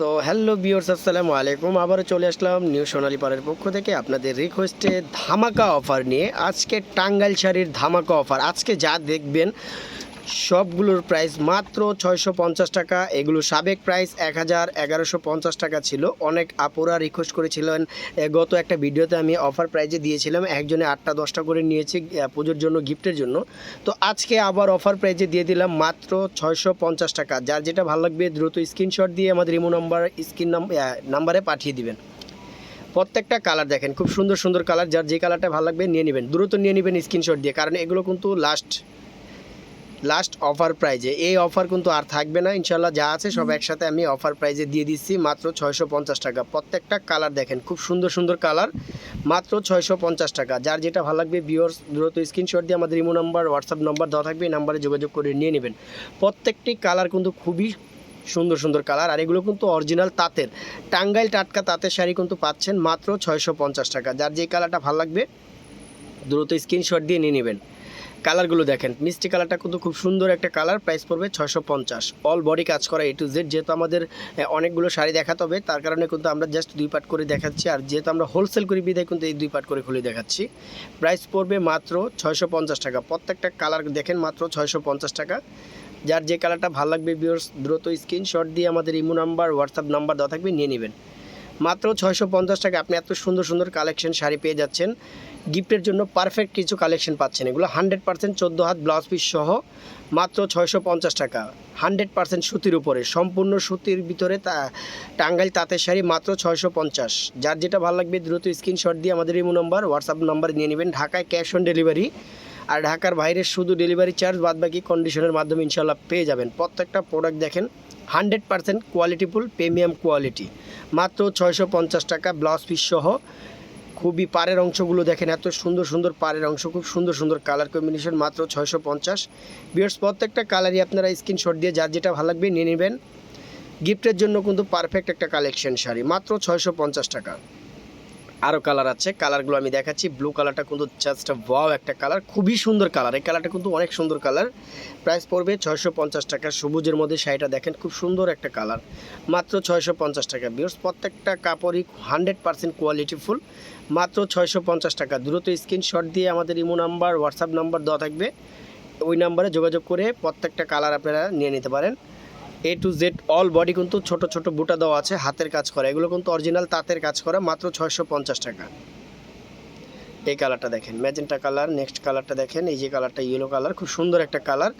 তো হ্যালো বিয়র্স আসসালামু আলাইকুম। আবারও চলে আসলাম নিউ সোনালি পাড়ের পক্ষ থেকে আপনাদের রিকোয়েস্টে ধামাকা অফার নিয়ে। আজকে টাঙ্গাইল শাড়ির ধামাকা অফার আজকে যা দেখবেন সবগুলোর প্রাইস মাত্র ছয়শো পঞ্চাশ টাকা। এগুলো সাবেক প্রাইস এক হাজার এগারোশো পঞ্চাশ টাকা ছিল। অনেক আপুরা রিকোয়েস্ট করেছিলেন। গত একটা ভিডিওতে আমি অফার প্রাইজে দিয়েছিলাম। একজনে আটটা, দশটা করে নিয়েছি পুজোর জন্য গিফটের জন্য। তো আজকে আবার অফার প্রাইজে দিয়ে দিলাম মাত্র ছয়শো পঞ্চাশ টাকা। যার যেটা ভালো লাগবে, দ্রুত স্ক্রিনশট দিয়ে আমাদের ইমো নাম্বার, স্ক্রিন নাম্বারে পাঠিয়ে দিবেন। প্রত্যেকটা কালার দেখেন, খুব সুন্দর সুন্দর কালার যার যে কালারটা ভালো লাগবে, নিয়ে নেবেন। দ্রুত নিয়ে নেবেন স্ক্রিনশট দিয়ে। কারণ এগুলো কিন্তু লাস্ট লাস্ট অফার প্রাইজে এই অফার কিন্তু আর থাকবে না ইনশাল্লাহ যা আছে সব একসাথে আমি অফার প্রাইজে দিয়ে দিচ্ছি মাত্র ছয়শো পঞ্চাশ টাকা। প্রত্যেকটা কালার দেখেন খুব সুন্দর সুন্দর কালার মাত্র ছয়শো পঞ্চাশ টাকা। যার যেটা ভালো লাগবে বিওর্স দ্রুত স্ক্রিনশট দিয়ে আমাদের ইমো নাম্বার হোয়াটসঅ্যাপ নাম্বার দেওয়া থাকবে এই নাম্বারে যোগাযোগ করে নিয়ে নেবেন। প্রত্যেকটি কালার কিন্তু খুবই সুন্দর সুন্দর কালার আর এগুলো কিন্তু অরিজিনাল তাঁতের। টাঙ্গাইল টাটকা তাঁতের শাড়ি কিন্তু পাচ্ছেন মাত্র ছয়শো পঞ্চাশ টাকা। যার যে কালারটা ভালো লাগবে দ্রুত স্ক্রিনশট দিয়ে নিয়ে নেবেন। কালারগুলো দেখেন। মিষ্টি কালারটা কিন্তু খুব সুন্দর একটা কালার, প্রাইস পড়বে ছয়শো পঞ্চাশ। অল বডি কাজ করা এ টু জেড যেহেতু আমাদের অনেকগুলো শাড়ি দেখাতে হবে, তার কারণে কিন্তু আমরা জাস্ট দুই পার্ট করে দেখাচ্ছি। আর যেহেতু আমরা হোলসেল করি, বিদায় কিন্তু এই দুই পার্ট করে খুলে দেখাচ্ছি। প্রাইস পড়বে মাত্র ছয়শো পঞ্চাশ টাকা। প্রত্যেকটা কালার দেখেন মাত্র ছয়শো পঞ্চাশ টাকা। যার যে কালারটা ভালো লাগবে বিয়র্স দ্রুত স্ক্রিনশট দিয়ে আমাদের ইমো নাম্বার হোয়াটসঅ্যাপ নাম্বার দেওয়া থাকবে, নিয়ে নেবেন। মাত্র ছয়শো পঞ্চাশ টাকা আপনি এত সুন্দর সুন্দর কালেকশন শাড়ি পেয়ে যাচ্ছেন। গিফটের জন্য পারফেক্ট কিছু কালেকশন পাচ্ছেন। এগুলো হান্ড্রেড পার্সেন্ট চোদ্দ হাত ব্লাউজ পিস সহ মাত্র ছয়শো পঞ্চাশ টাকা। হান্ড্রেড পার্সেন্ট সুতির উপরে, সম্পূর্ণ সুতির ভিতরে তা, টাঙ্গাইল তাঁতের শাড়ি মাত্র ছয়শো পঞ্চাশ। যার যেটা ভালো লাগবে দ্রুত স্ক্রিনশট দিয়ে আমাদের ইমো নম্বর হোয়াটসঅ্যাপ নাম্বার নিয়ে নেবেন। ঢাকায় ক্যাশ অন ডেলিভারি আর ঢাকার বাইরে শুধু ডেলিভারি চার্জ বাদ বাকি কন্ডিশনের মাধ্যমে ইনশাল্লাহ পেয়ে যাবেন। প্রত্যেকটা প্রোডাক্ট দেখেন। হান্ড্রেড পার্সেন্ট কোয়ালিটিফুল, প্রিমিয়াম কোয়ালিটি। মাত্র ছয়শো পঞ্চাশ টাকা ব্লাউজ পিস সহ। খুবই পাড়ের অংশগুলো দেখেন, এত সুন্দর সুন্দর পাড়ের অংশ, খুব সুন্দর সুন্দর কালার কম্বিনেশন মাত্র ছয়শো পঞ্চাশ। বিয়ার্স প্রত্যেকটা কালারই আপনারা স্ক্রিনশট দিয়ে যার যেটা ভালো লাগবে নিয়ে নেবেন। গিফটের জন্য কিন্তু পারফেক্ট একটা কালেকশন শাড়ি, মাত্র ছয়শো পঞ্চাশ টাকা। আরও কালার আছে। কালারগুলো আমি দেখাচ্ছি। ব্লু কালারটা কিন্তু জাস্ট ওয়াও একটা কালার খুবই সুন্দর কালার এই কালারটা কিন্তু অনেক সুন্দর কালার প্রাইস পড়বে ছয়শো পঞ্চাশ টাকা। সবুজের মধ্যে শাড়িটা দেখেন, খুব সুন্দর একটা কালার মাত্র ছয়শো পঞ্চাশ টাকা। বিয়র্স প্রত্যেকটা কাপড়ই হান্ড্রেড পার্সেন্ট কোয়ালিটিফুল মাত্র ছয়শো পঞ্চাশ টাকা। দ্রুত স্ক্রিনশট দিয়ে আমাদের ইমো নাম্বার হোয়াটসঅ্যাপ নাম্বার দেওয়া থাকবে। ওই নাম্বারে যোগাযোগ করে প্রত্যেকটা কালার আপনারা নিয়ে নিতে পারেন। A to Z all body কিন্তু ছোট ছোট বুটা দেওয়া আছে, হাতের কাজ করা। এগুলো কিন্তু অরিজিনাল তাঁতের কাজ করা, মাত্র ছয়শো পঞ্চাশ টাকা। এই কালারটা দেখেন ম্যাজেন্টা কালার নেক্সট কালারটা দেখেন, এই যে কালারটা ইয়েলো কালার খুব সুন্দর একটা কালার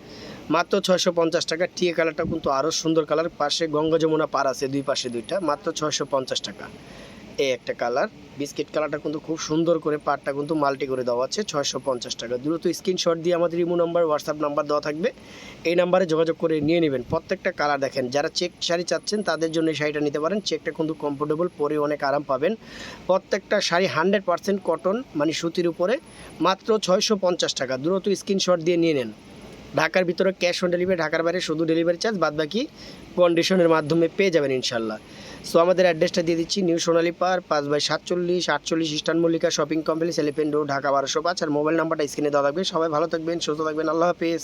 মাত্র ছয়শো পঞ্চাশ টাকা টিএ কালারটা কিন্তু আরও সুন্দর কালার পাশে গঙ্গা যমুনা পার আছে, দুই পাশে দুইটা, মাত্র ছয়শো পঞ্চাশ টাকা। এই একটা কালার। বিস্কিট কালারটা কিন্তু খুব সুন্দর করে পাটটা কিন্তু মাল্টি করে দেওয়া আছে, ছয়শো পঞ্চাশ টাকা। দ্রুত স্ক্রিনশট দিয়ে আমাদের ইমো নাম্বার, হোয়াটসঅ্যাপ নাম্বার দেওয়া থাকবে। এই নাম্বারে যোগাযোগ করে নিয়ে নেবেন। প্রত্যেকটা কালার দেখেন, যারা চেক শাড়ি চাচ্ছেন তাদের জন্য এই শাড়িটা নিতে পারেন। চেকটা কিন্তু কমফোর্টেবল পরে অনেক আরাম পাবেন। প্রত্যেকটা শাড়ি হান্ড্রেড পার্সেন্ট কটন মানে সুতির উপরে, মাত্র ছয়শো পঞ্চাশ টাকা। দ্রুত স্ক্রিনশট দিয়ে নিয়ে নেন। ঢাকার ভিতরে ক্যাশ অন ডেলিভারি ঢাকার বাইরে শুধু ডেলিভারি চার্জ বাদ বাকি কন্ডিশনের মাধ্যমে পেয়ে যাবেন ইনশাল্লাহ। সো আমাদের অ্যাড্রেসটা দিয়ে দিচ্ছি নিউ সোনালী পার পাঁচ বাই সাতচল্লিশ, আটচল্লিশ eastern Mallika shopping complex, elephant road, Dhaka বারোশো পাঁচ। আর মোবাইল নাম্বারটা স্ক্রিনে দেওয়া থাকবে। সবাই ভালো থাকবেন, সুস্থ থাকবেন। আল্লাহ হাফিজ।